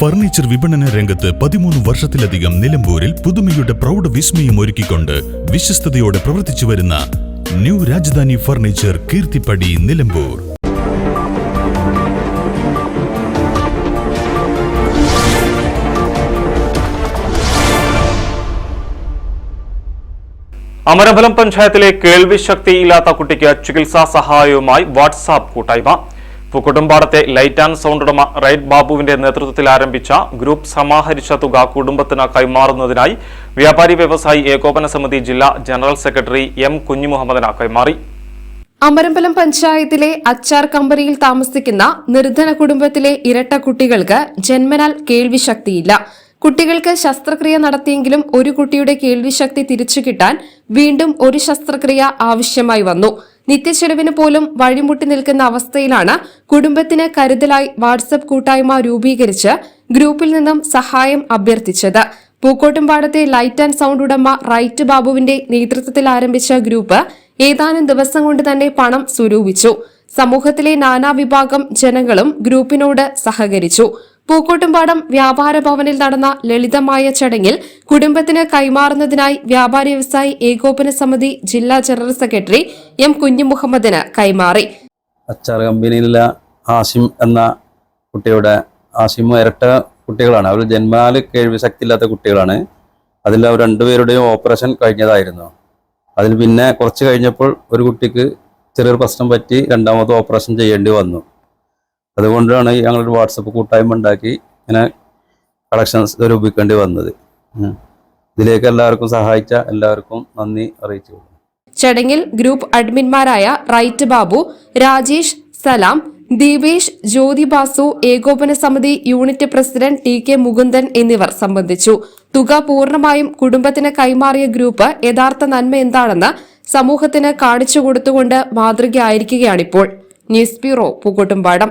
Furniture വിപണന രംഗത്ത് പതിമൂന്ന് വർഷത്തിലധികം നിലമ്പൂരിൽ പുതുമയുടെ പ്രൗഢ വിസ്മയം ഒരുക്കിക്കൊണ്ട് വിശ്വസ്തയോടെ പ്രവർത്തിച്ചു വരുന്ന ന്യൂ രാജധാനി ഫർണിച്ചർ കീർത്തിപ്പടി നിലമ്പൂർ. അമരഫലം പഞ്ചായത്തിലെ കേൾവി ശക്തിയില്ലാത്ത കുട്ടിക്ക് ചികിത്സാ സഹായവുമായി വാട്സാപ്പ് കൂട്ടായ്മ. പൂക്കുട്ടുംപാടത്തെ ലൈറ്റ് ആൻഡ് സൗണ്ട് ഉടമ റൈറ്റ് ബാബുവിന്റെ നേതൃത്വത്തിൽ ആരംഭിച്ച ഗ്രൂപ്പ് സമാഹരിച്ച തുക കുടുംബത്തിന് കൈമാറുന്നതിനായി വ്യാപാരി വ്യവസായി ഏകോപന സമിതി ജില്ലാ ജനറൽ സെക്രട്ടറി എം കുഞ്ഞുമുഹമ്മദിന് കൈമാറി. അമരമ്പലം പഞ്ചായത്തിലെ അച്ചാർ കമ്പനിയിൽ താമസിക്കുന്ന നിർധന കുടുംബത്തിലെ ഇരട്ട കുട്ടികൾക്ക് ജന്മനാൽ കേൾവിശക്തിയില്ല. കുട്ടികൾക്ക് ശസ്ത്രക്രിയ നടത്തിയെങ്കിലും ഒരു കുട്ടിയുടെ കേൾവിശക്തി തിരിച്ചു കിട്ടാൻ വീണ്ടും ഒരു ശസ്ത്രക്രിയ ആവശ്യമായി വന്നു. നിത്യച്ചെലവിന് പോലും വഴിമുട്ടി നിൽക്കുന്ന അവസ്ഥയിലാണ് കുടുംബത്തിന് കരുതലായി വാട്സപ്പ് കൂട്ടായ്മ രൂപീകരിച്ച് ഗ്രൂപ്പിൽ നിന്നും സഹായം അഭ്യർത്ഥിച്ചത്. പൂക്കോട്ടുംപാടത്തെ ലൈറ്റ് ആൻഡ് സൗണ്ട് ഉടമ റൈറ്റ് ബാബുവിന്റെ നേതൃത്വത്തിൽ ആരംഭിച്ച ഗ്രൂപ്പ് ഏതാനും ദിവസം കൊണ്ട് തന്നെ പണം സ്വരൂപിച്ചു. സമൂഹത്തിലെ നാനാവിഭാഗം ജനങ്ങളും ഗ്രൂപ്പിനോട് സഹകരിച്ചു. പൂക്കോട്ടുംപാടം വ്യാപാര ഭവനിൽ നടന്ന ലളിതമായ ചടങ്ങിൽ കുടുംബത്തിന് കൈമാറുന്നതിനായി വ്യാപാരി വ്യവസായി ഏകോപന സമിതി ജില്ലാ ജനറൽ സെക്രട്ടറി എം കുഞ്ഞുമുഹമ്മദിന് കൈമാറി. അച്ചാർ കമ്പനിയിലെ ആസിം എന്ന കുട്ടിയുടെ ആസിം ഇരട്ട കുട്ടികളാണ്. അവർ ജന്മാൽ കേൾവി ശക്തി ഇല്ലാത്ത കുട്ടികളാണ്. അതിൽ അവർ രണ്ടുപേരുടെയും ഓപ്പറേഷൻ കഴിഞ്ഞതായിരുന്നു. അതിൽ പിന്നെ കുറച്ച് കഴിഞ്ഞപ്പോൾ ഒരു കുട്ടിക്ക് ചെറിയൊരു പ്രശ്നം പറ്റി രണ്ടാമത് ഓപ്പറേഷൻ ചെയ്യേണ്ടി വന്നു. അതുകൊണ്ടാണ് ഞങ്ങളൊരു വാട്സപ്പ് കൂട്ടായ്മ ഉണ്ടാക്കി ഇങ്ങനെ കളക്ഷൻസ് രൂപിക്കേണ്ടി വന്നത്. ഇതിലേക്ക് എല്ലാവർക്കും സഹായിച്ച എല്ലാവർക്കും നന്ദി അറിയിച്ചു ചടങ്ങിൽ ഗ്രൂപ്പ് അഡ്മിൻമാരായ റൈറ്റ് ബാബു രാജേഷ് സലാം ദീപേഷ് ജ്യോതി ബാസു ഏകോപന സമിതി unit president T K Mukundan എന്നിവർ സംബന്ധിച്ചു. തുക പൂർണമായും കുടുംബത്തിന് കൈമാറിയ ഗ്രൂപ്പ് യഥാർത്ഥ നന്മ എന്താണെന്ന് സമൂഹത്തിന് കാണിച്ചു കൊടുത്തുകൊണ്ട് മാതൃകയായിരിക്കുകയാണിപ്പോൾ. News bureau Pookkottumpadam.